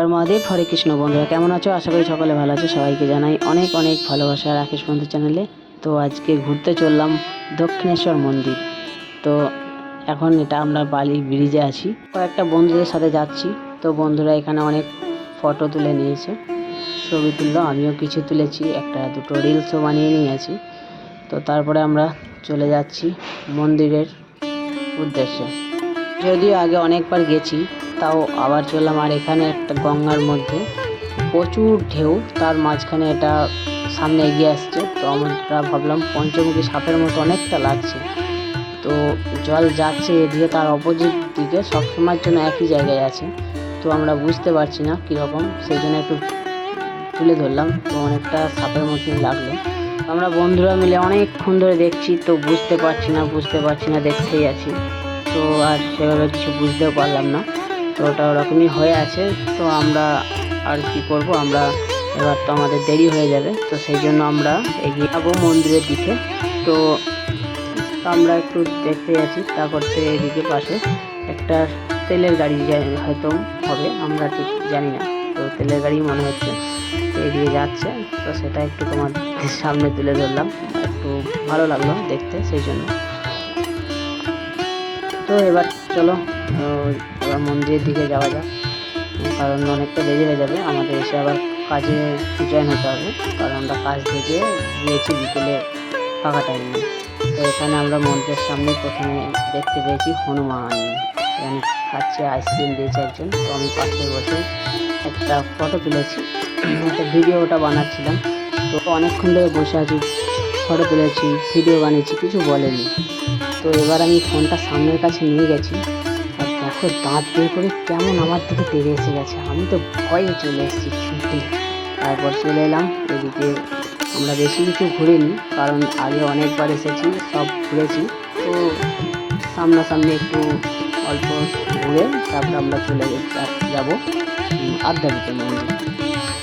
মহাদেব, হরে কৃষ্ণ বন্ধুরা, কেমন আছো? আশা করি সকলে ভালো আছো। সবাইকে জানাই অনেক অনেক ভালোবাসা। রাকেশ বন্ধু চ্যানেলে তো আজকে ঘুরতে চললাম দক্ষিণেশ্বর মন্দির। তো এখন এটা আমরা বালি ব্রিজে আছি। কয়েকটা বন্ধুদের সাথে যাচ্ছি। তো বন্ধুরা এখানে অনেক ফটো তুলে নিয়েছে। ছবি তুললো, আমিও কিছু তুলেছি। একটা, দুটো রিলসও বানিয়ে নিয়েছি। তো তারপরে আমরা চলে যাচ্ছি মন্দিরের উদ্দেশ্যে। যদিও আগে অনেকবার গেছি তাও আবার চললাম। আর এখানে একটা গঙ্গার মধ্যে প্রচুর ঢেউ, তার মাঝখানে এটা সামনে এগিয়ে আসছে। তো আমরা ভাবলাম পঞ্চমুখী সাপের মতো অনেকটা লাগছে। তো জল যাচ্ছে এদিকে তার অপোজিট দিকে সবসময়ের জন্য একই জায়গায় আছে। তো আমরা বুঝতে পারছি না কীরকম, সেই জন্য একটু তুলে ধরলাম। তো অনেকটা সাপের মতনই লাগল। আমরা বন্ধুরা মিলে অনেকক্ষণ ধরে দেখছি, তো বুঝতে পারছি না, বুঝতে পারছি না, দেখতেই আছি। তো আর সেভাবে কিছু বুঝতেও পারলাম না। তো ওটা ওরকমই হয়ে আছে। তো আমরা আর কি করব? আমরা এবার তো আমাদের দেরি হয়ে যাবে। তো সেই জন্য আমরা এগিয়ে যাব মন্দিরের দিকে। তো আমরা একটু দেখতে আছি তারপর তো এদিকে পাশে একটা তেলের গাড়ি হয়তো হবে, আমরা ঠিক জানি না। তো তেলের গাড়ি মনে হচ্ছে এগিয়ে যাচ্ছে। তো সেটা একটু তোমার সামনে তুলে ধরলাম। একটু ভালো লাগল দেখতে, সেই জন্য। তো এবার চলো এবার মন্দিরের দিকে যাওয়া যাক। কারণ অনেকটা দেরি হয়ে যাবে, আমাদের এসে আবার কাজে জয়েন হতে হবে। কারণ আমরা কাজ থেকে গিয়েছি বিকেলে ফাঁকা টাইমে তো এখানে আমরা মন্দিরের সামনে প্রথমে দেখতে পেয়েছি হনুমান। এখানে খাচ্ছে আইসক্রিম দিয়েছে একজন। তো আমি পাশে বসে একটা ফটো তুলেছি। একটা ভিডিওটা বানাচ্ছিলাম। তো অনেকক্ষণ ধরে বসে আছি ফটো তুলেছি ভিডিও বানিয়েছি, কিছু বলেনি। তো এবার আমি ফোনটা সামনের কাছে নিয়ে গেছি। আর দেখো দাঁত বের করে কেমন আমার দিকে তেড়ে এসে গেছে। আমি তো ভয়ে চলে এসেছি ছুটে তারপর চলে এলাম। এদিকে আমরা বেশি কিছু ঘুরিনি, কারণ আগে অনেকবার এসেছি, সব ঘুরেছি। তো সামনাসামনি একটু অল্প ঘুরে তারপর আমরা চলে যাব আদ্যাপীঠের মন্দির।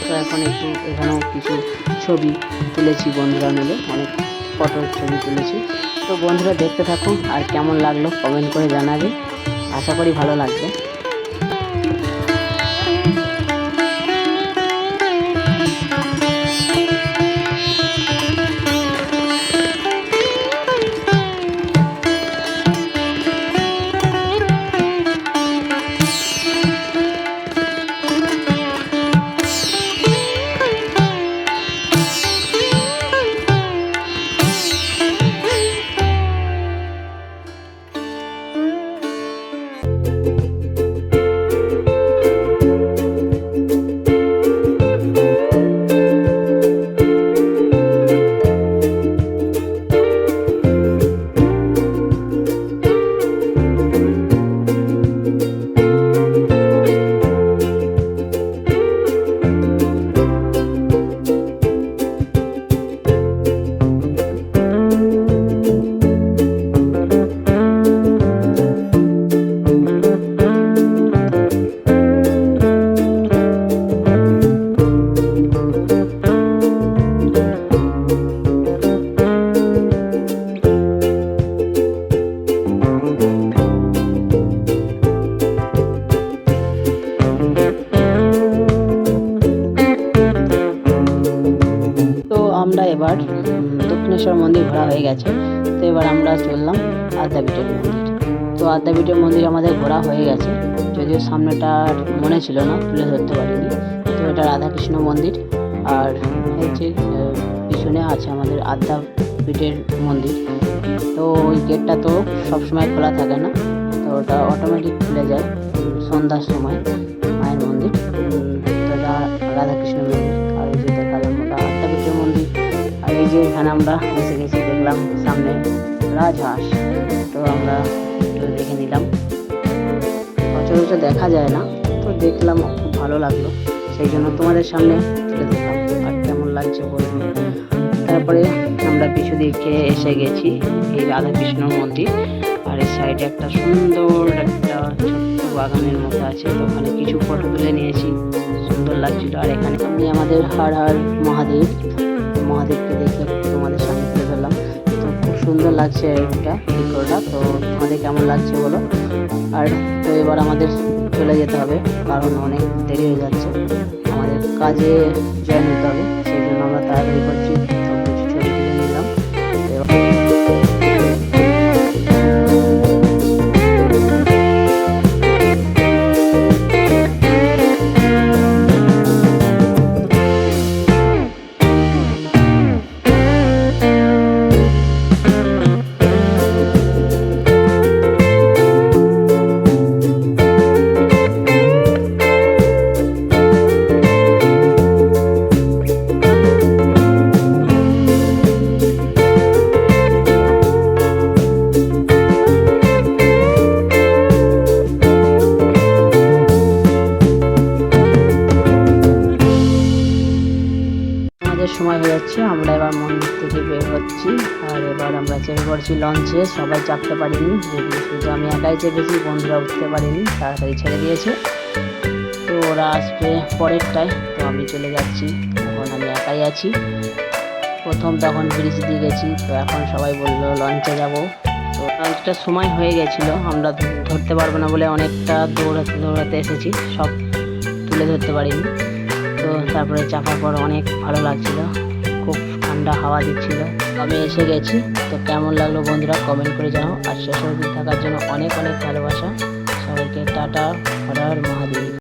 তো এখন একটু এখানেও কিছু ছবি তুলেছি বন্ধুরা মিলে, অনেক ফটোর ছবি তুলেছি। তো বন্ধুরা দেখতে থাকুন আর কেমন লাগল কমেন্ট করে জানাবে আশা করি ভালো লাগবে। দক্ষিণেশ্বর মন্দির ঘোরা হয়ে গেছে। তো এবার আমরা চললাম আদ্যাপীঠের মন্দির। তো আদ্যাপীঠের মন্দির আমাদের ঘোরা হয়ে গেছে। যদিও সামনেটা মনে ছিল না তুলে ধরতে পারিনি। তো এটা রাধাকৃষ্ণ মন্দির। আর আহ, পিছনে আছে আমাদের আদ্যাপীঠের মন্দির। তো ওই গেটটা তো সবসময় খোলা থাকে না। তো ওটা অটোমেটিক খুলে যায় সন্ধ্যার সময় মায়ের মন্দির। তো রাধাকৃষ্ণ মন্দির। এখানে আমরা এসে গেছি, দেখলাম সামনে রাজহাঁস। তো আমরা দেখে নিলাম। সচরাচর দেখা যায় না, তো দেখলাম খুব ভালো লাগল। সেই জন্য তোমাদের সামনে তুলে দিলাম আর কেমন লাগছে বলব? তারপরে আমরা পিছু দিকে এসে গেছি, এই রাধাকৃষ্ণ মন্দির। আর এর সাইডে একটা সুন্দর একটা ছোট্ট বাগানের মতো আছে, তো ওখানে কিছু ফটো তুলে নিয়েছি। সুন্দর লাগছিল। আর এখানে আমি আমাদের হার হার মহাদেব মহাদেবকে দেখে তোমাদের সামনে তুলে ধরলাম। তো খুব সুন্দর লাগছে এটা ভিডিওটা তো তোমাদের কেমন লাগছে বলো? আর তো এবার আমাদের চলে যেতে হবে, কারণ অনেক দেরি হয়ে যাচ্ছে। আমাদের কাজে জয়েন হতে হবে, সেই জন্য আমরা তাড়াতাড়ি করছি। যাচ্ছে, আমরা এবার মন্দির থেকে বের হচ্ছি। আর এবার আমরা চেপে পড়ছি লঞ্চে সবাই চাপতে পারিনি যদি শুধু আমি একাই চেপেছি বন্ধুরা উঠতে পারিনি, তাড়াতাড়ি ছেড়ে দিয়েছে। তো ওরা আসবে পরেরটায়, তো আমি চলে যাচ্ছি, এখন আমি একাই আছি। প্রথম তখন ব্রিজ দিয়ে গেছি, তো এখন সবাই বলল লঞ্চে যাব। তো লঞ্চটার সময় হয়ে গেছিল, আমরা ধরতে পারব না বলে অনেকটা দৌড়াতে দৌড়াতে এসেছি, সব তুলে ধরতে পারিনি। তো তারপরে চাপার পর অনেক ভালো লাগছিল। খুব ঠান্ডা হাওয়া দিচ্ছিল। আমি এসে গেছি। তো কেমন লাগল বন্ধুরা? কমেন্ট করে জানাও। আর শেষ অবধি থাকার জন্য অনেক অনেক ভালোবাসা। সবাইকে টাটা, হর হর, মহাদেব।